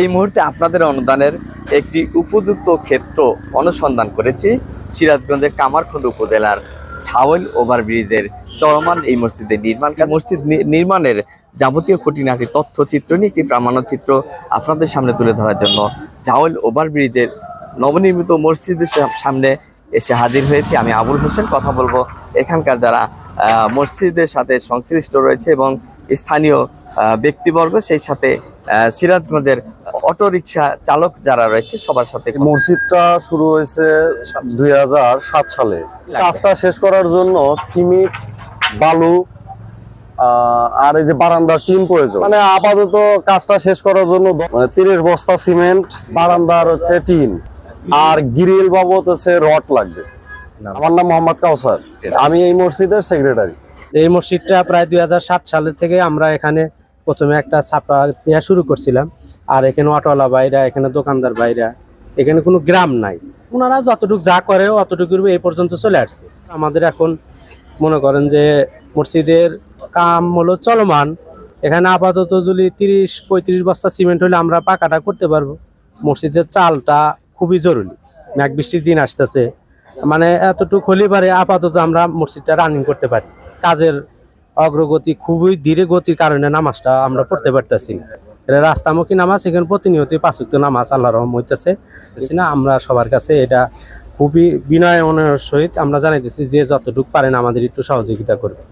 এই মুহূর্তে আপনাদের অনুদানের একটি উপযুক্ত ক্ষেত্র অনুসন্ধান করেছি সিরাজগঞ্জের কামারখন্দ উপজেলার ছাওয়েল ওভারব্রিজের চলমান এই মসজিদের নির্মাণ। মসজিদ নির্মাণের যাবতীয় খুঁটিনাটি তথ্যচিত্র নিয়ে একটি প্রামাণ্যচিত্র আপনাদের সামনে তুলে ধরার জন্য ছাওয়েল ওভারব্রিজের নবনির্মিত মসজিদের সামনে এসে হাজির হয়েছি আমি আবুল হোসেন, কথা বলব এখানকার যারা মসজিদের সাথে সংশ্লিষ্ট রয়েছে এবং স্থানীয় ব্যক্তিবর্গ সেই সাথে সিরাজগঞ্জের অটোরিকশা চালক যারা রয়েছে সবার সাথে মসজিদটা শুরু হয়েছে দুই সাত সালে। কাজটা শেষ করার জন্য সিমেন্ট বালু আর এই যে বারান্দার টিন প্রয়োজন। মানে আপাতত কাজটা শেষ করার জন্য মানে তিরিশ বস্তা সিমেন্ট বারান্দার হচ্ছে টিন আর গ্রিল বাবদ হচ্ছে রড লাগবে। আমার নাম মোহাম্মদ কাউসার। আমি এই মসজিদের সেক্রেটারি। এই মসজিদটা প্রায় দুই সালে থেকে আমরা এখানে প্রথমে একটা ছাপা দেওয়া শুরু করছিলাম। আর এখানে অটোওয়ালা বাইরা এখানে দোকানদার বাইরা এখানে কোনো গ্রাম নাই। ওনারা যতটুকু যা করে অতটুকুর এই পর্যন্ত চলে আসছে। আমাদের এখন মনে করেন যে মসজিদের কাম হলো চলমান। এখানে আপাতত যদি তিরিশ, পঁয়ত্রিশ বস্তা সিমেন্ট হলে আমরা পাকাটা করতে পারব। মসজিদের চালটা খুবই জরুরি। মেঘ বৃষ্টির দিন আসতেছে। মানে এতটুকু হলে পারে আপাতত আমরা মসজিদটা রানিং করতে পারি। কাজের অগ্রগতি খুবই ধীরে গতির কারণে নামাজটা আমরা পড়তে পারতেছি না। এটা রাস্তামুখী নামাজ এখানে প্রতিনিয়ত পাঁচুক্ত নামাজ আল্লাহ রহম হইতেছে। না আমরা সবার কাছে এটা খুবই বিনয় মনের সহিত আমরা জানাইতেছি যে যতটুকু পারেন আমাদের একটু সহযোগিতা করবে।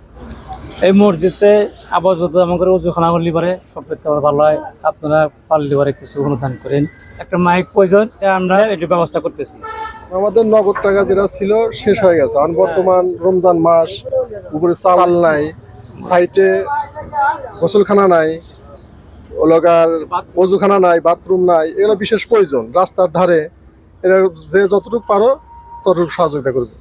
এই মসজিদে আপাতত আমাদের ওজুখানা করলে পারে সব আমার ভালো হয়। আপনারা পারলে পারে কিছু অনুদান করেন। একটা মাইক প্রয়োজন আমরা এটি ব্যবস্থা করতেছি। আমাদের নগদ টাকা যেটা ছিল শেষ হয়ে গেছে। বর্তমান রমজান মাস উপরে চাল নাই। সাইটে গোসলখানা নাই ওলগার অজুখানা নাই, বাথরুম নাই, এগুলো বিশেষ প্রয়োজন, রাস্তার ধারে। এরা যে যতটুকু পারো ততটুকু সহযোগিতা করবে।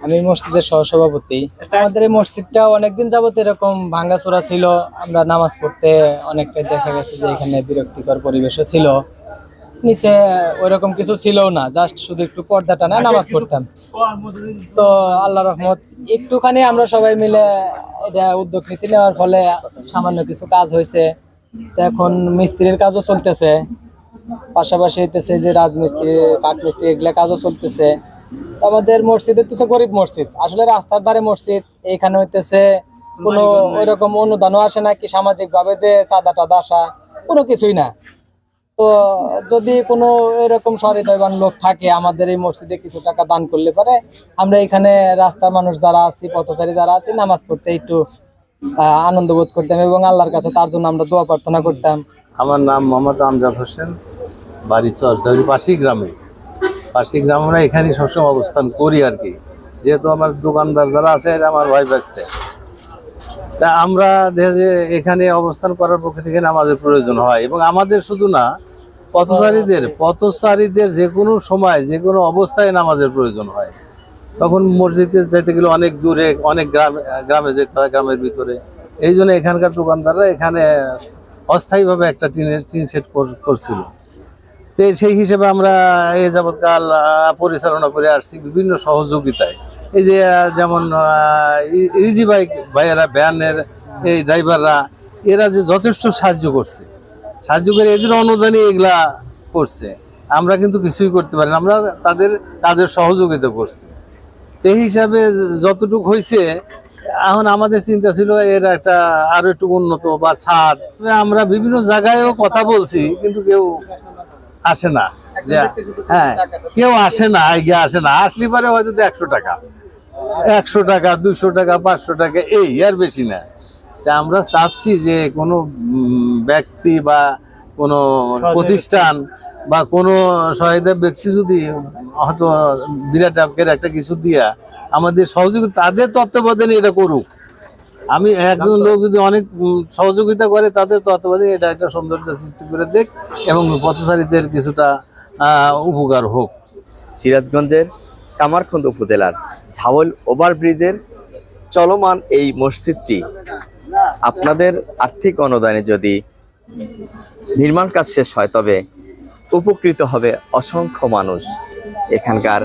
আমি মসজিদের সহসভাপতি। আমাদের এই মসজিদটা অনেকদিন যাবত এরকম ভাঙ্গাচোরা ছিল। আমরা নামাজ পড়তে অনেকটাই দেখা গেছে যে এখানে বিরক্তিকর পরিবেশও ছিল। নিচে ওইরকম কিছু ছিল না জাস্ট শুধু একটু পর্দা টানা নামাজ পড়তাম। তো আল্লাহ রহমত একটুখানি আমরা সবাই মিলে এটা উদ্যোগ নিয়েছি নেওয়ার ফলে সামান্য কিছু কাজ হয়েছে। তো এখন মিস্ত্রির কাজও চলতেছে পাশাপাশি হইতেছে যে রাজমিস্ত্রি কাঠমিস্ত্রি এগুলো কাজও চলতেছে। আমাদের মসজিদ হইতেছে গরিব মসজিদ আসলে রাস্তার ধারে মসজিদ এইখানে হইতেছে কোনো ওইরকম অনুদানও আসে না কি সামাজিক ভাবে যে চাঁদা টাদা আসা কোনো কিছুই না। তো যদি কোনো এরকম সহৃদয়বান লোক থাকে আমাদের এই মসজিদে কিছু টাকা দান করলে পারে আমরা এখানে রাস্তার মানুষ যারা আছি, পথচারী যারা আছি, নামাজ পড়তে একটু আনন্দ বোধ করতাম এবং আল্লাহর কাছে তার জন্য আমরা দোয়া প্রার্থনা করতাম। আমার নাম মোহাম্মদ আমজাদ হোসেন, বাড়ি চরচারি পাশি গ্রামে। পাশি গ্রাম আমরা এখানে সবসময় অবস্থান করি আর কি। যেহেতু আমার দোকানদার যারা আছে আমার ভাই ব্যস্ত তা আমরা দেখা যে এখানে অবস্থান করার পক্ষে থেকে আমাদের প্রয়োজন হয় এবং আমাদের শুধু না পথচারীদের পথচারীদের যে কোনো সময় যে কোনো অবস্থায় নামাজের প্রয়োজন হয়। তখন মসজিদে যেতে গেলে অনেক দূরে অনেক গ্রামে গ্রামে যেতে হয় গ্রামের ভিতরে। এই জন্য এখানকার দোকানদাররা এখানে অস্থায়ীভাবে একটা টিনের টিন সেট করছিল। তো সেই হিসেবে আমরা এই যাবৎকাল পরিচালনা করে আসছি বিভিন্ন সহযোগিতায়। এই যে যেমন ইজি বাইক ভাইয়েরা, ভ্যানের এই ড্রাইভাররা, এরা যে যথেষ্ট সাহায্য করছে। সাহায্য করে এদের অনুদানে এগুলা করছে। আমরা কিন্তু কিছুই করতে পারি আমরা তাদের কাজের সহযোগিতা করছি। এই হিসাবে যতটুকু হয়েছে এখন আমাদের চিন্তা ছিল এর একটা আরও একটু উন্নত বা ছাদ। আমরা বিভিন্ন জায়গায়ও কথা বলছি, কিন্তু কেউ আসে না। হ্যাঁ কেউ আসে না আসে না। আসলে পারে হয়তো একশো টাকা। একশো টাকা দুশো টাকা পাঁচশো টাকা এই আর বেশি না। তা আমরা চাচ্ছি যে কোনো ব্যক্তি বা কোনো প্রতিষ্ঠান বা কোনো সহায়তা ব্যক্তি যদি হয়তো বিরাট আকারের একটা কিছু দিয়া আমাদের সহযোগিতা তাদের তত্ত্বাবধানে এটা করুক। আমি একজন লোক যদি অনেক সহযোগিতা করে তাদের তত্ত্বাবধানে এটা একটা সৌন্দর্য সৃষ্টি করে দেখ এবং পথচারীদের কিছুটা উপকার হোক। সিরাজগঞ্জের কামারখন্দ উপজেলার ঝাওল ওভারব্রিজের চলমান এই মসজিদটি আপনাদের আর্থিক অনুদানে যদি নির্মাণ কাজ শেষ হয়, তবে উপকৃত হবে অসংখ্য মানুষ। এখানকার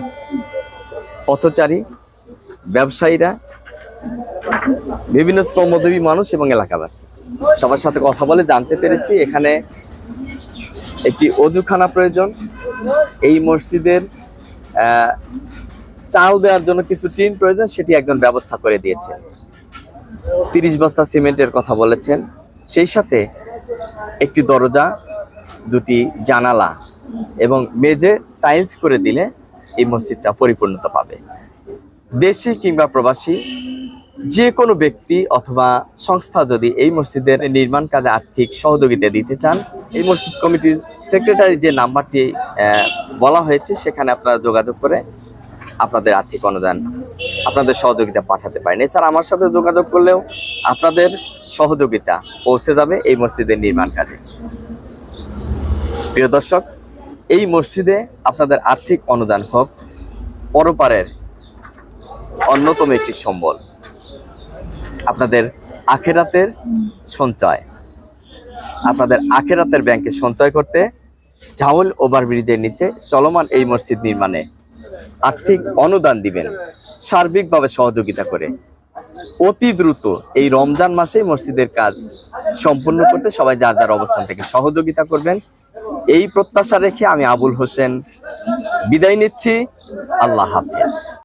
পথচারী, ব্যবসায়ীরা, বিভিন্ন শ্রমজীবী মানুষ এবং এলাকাবাসী। সবার সাথে কথা বলে জানতে পেরেছি, এখানে একটি অজুখানা প্রয়োজন। এই মসজিদের চাল দেওয়ার জন্য কিছু টিন প্রয়োজন, সেটি একজন ব্যবস্থা করে দিয়েছেন। তিরিশ বস্তা সিমেন্টের কথা বলেছেন। সেই সাথে একটি দরজা, দুটি জানালা এবং মেজে টাইলস করে দিলে এই মসজিদটা পরিপূর্ণতা পাবে। দেশি কিংবা প্রবাসী যে কোনো ব্যক্তি অথবা সংস্থা যদি এই মসজিদের নির্মাণ কাজে আর্থিক সহযোগিতা দিতে চান, এই মসজিদ কমিটির সেক্রেটারি যে নাম্বারটি বলা হয়েছে, সেখানে আপনারা যোগাযোগ করে আপনাদের আর্থিক অনুদান, আপনাদের সহযোগিতা পাঠাতে পারেন। এছাড়া আমার সাথে যোগাযোগ করলেও আপনাদের সহযোগিতা পৌঁছে যাবে এই মসজিদের নির্মাণ কাজে। প্রিয় দর্শক, এই মসজিদে আপনাদের আর্থিক অনুদান হোক, পরপারের অন্যতম একটি সম্বল। আপনাদের আখেরাতের সঞ্চয়। আপনাদের আখেরাতের ব্যাংকে সঞ্চয় করতে ঝাউল ওভারব্রিজের নিচে চলমান এই মসজিদ নির্মাণে আর্থিক অনুদান দিবেন। সার্বিকভাবে সহযোগিতা করে। অতি দ্রুত এই রমজান মাসেই মসজিদের কাজ সম্পূর্ণ করতে সবাই যার যার অবস্থান থেকে সহযোগিতা করবেন। এই প্রত্যাশা রেখে আমি আবুল হোসেন বিদায় নিচ্ছি। আল্লাহ হাফেজ।